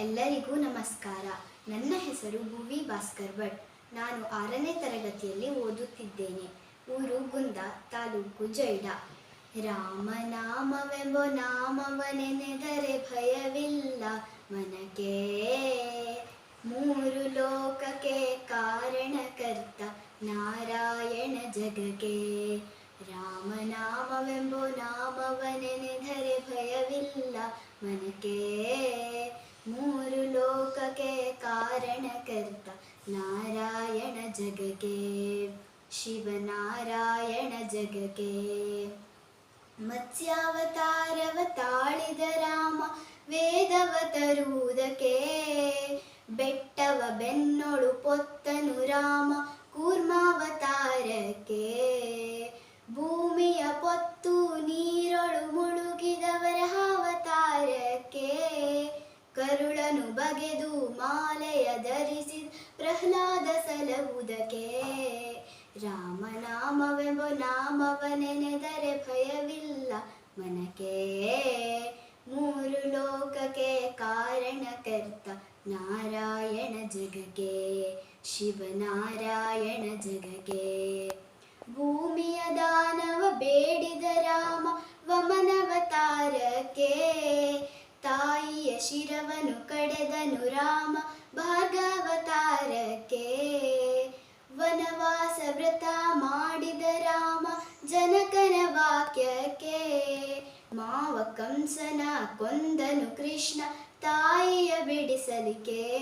ಎಲ್ಲರಿಗೂ ನಮಸ್ಕಾರ. ನನ್ನ ಹೆಸರು ಭುವಿ ಭಾಸ್ಕರ್ ಭಟ್. ನಾನು ಆರನೇ ತರಗತಿಯಲ್ಲಿ ಓದುತ್ತಿದ್ದೇನೆ. ಊರು ಗುಂದ, ತಾಲೂಕು ಜೈಡ. ರಾಮನಾಮವೆಂಬ ನಾಮವನೆನೆದರೆ ಭಯವಿಲ್ಲ. ಮನಕೆ, ಮೂರು ಲೋಕಕ್ಕೆ ಕಾರಣಕರ್ತ ನಾರಾಯಣ ಜಗಕ್ಕೆ. ರಾಮನಾಮವೆಂಬ ನಾಮವನೆನೆದರೆ ಭಯವಿಲ್ಲ. ಮನಕ್ಕೆ ಮೂರು ಲೋಕಕ್ಕೆ ಕಾರಣಕರ್ತ ನಾರಾಯಣ ಜಗಕ್ಕೆ, ಶಿವನಾರಾಯಣ ಜಗಕ್ಕೆ. ಮತ್ಸ್ಯಾವತಾರವ ತಾಳಿದ ರಾಮ, ವೇದವ ತರುವುದಕ್ಕೆ. ಬೆಟ್ಟವ ಬೆನ್ನೊಳು ಪೊತ್ತನು ರಾಮ, ಕೂರ್ಮಾವತಾರಕ್ಕೆ. ಕರುಳನು ಬಗೆದು ಮಾಲೆಯ ಧರಿಸಿ ಪ್ರಹ್ಲಾದ ಸಲಹುದಕ್ಕೆ. ರಾಮನಾಮವೆಂಬ ನಾಮವನೆನೆದರೆ ಭಯವಿಲ್ಲ ಮನಕೆ ಮೂರು ಲೋಕಕ್ಕೆ ಕಾರಣಕರ್ತ ನಾರಾಯಣ ಜಗಕ್ಕೆ, ಶಿವನಾರಾಯಣ ಜಗಕ್ಕೆ. ಭೂಮಿಯ ದಾನವ ಬೇಡಿದ ರಾಮ, ವಮನವತಾರಕ್ಕೆ. ಶಿರವನು ಕಡೆದನು ರಾಮ ಭಾಗವತಾರಕ್ಕೆ. ವನವಾಸ ವ್ರತ ಮಾಡಿದ ರಾಮ ಜನಕನ ವಾಕ್ಯಕ್ಕೆ. ಮಾವ ಕಂಸನ ಕೊಂದನು ಕೃಷ್ಣ ತಾಯಿಯ ಬಿಡಿಸಲಿಕೆ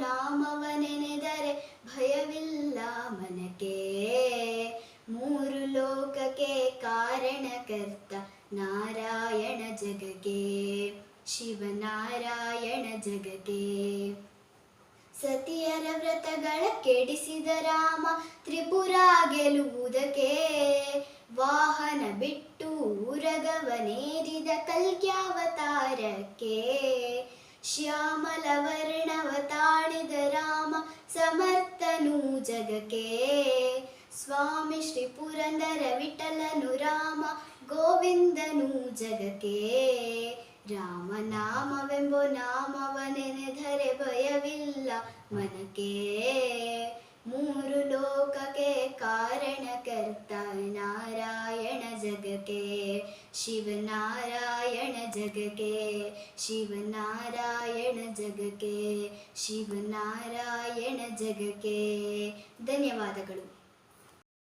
ನಾಮವ ನೆನೆದರೆ ಭಯವಿಲ್ಲ ಮನಕೆ ಮೂರು ಲೋಕಕ್ಕೆ ಕಾರಣಕರ್ತ ನಾರಾಯಣ ಜಗಗೆ ಶಿವನಾರಾಯಣ ಜಗಗೆ ಸತಿಯರ ವ್ರತಗಳ ಕೆಡಿಸಿದ ರಾಮ ತ್ರಿಪುರ ಗೆಲುವುದಕ್ಕೆ ವಾಹನ ಬಿಟ್ಟು ಊರಗವನೇರಿದ ಕಲ್ಕ್ಯಾವತಾರಕ್ಕೆ ಶ್ಯಾಮಲವರ್ಣವ ತಾಳಿದ ರಾಮ ಸಮರ್ಥನು ಜಗಕ್ಕೆ. ಸ್ವಾಮಿ ಶ್ರೀ ಪುರಂದರ ವಿಠಲನು ರಾಮ ಗೋವಿಂದನು ಜಗಕ್ಕೆ. ರಾಮನಾಮವೆಂಬೋ ನಾಮವ ನೆನೆದರೆ ಭಯವಿಲ್ಲ ಮನಕ್ಕೆ. ಮೂರು ಲೋಕಕ್ಕೆ ಕಾರಣಕರ್ತ ನಾರಾಯಣ ಜಗಕ್ಕೆ. ಶಿವನಾರಾಯಣ ಜಗಕ್ಕೆ. ಶಿವನಾರಾಯಣ ಜಗಕ್ಕೆ. ಶಿವನಾರಾಯಣ ಜಗಕ್ಕೆ. ಧನ್ಯವಾದಗಳು.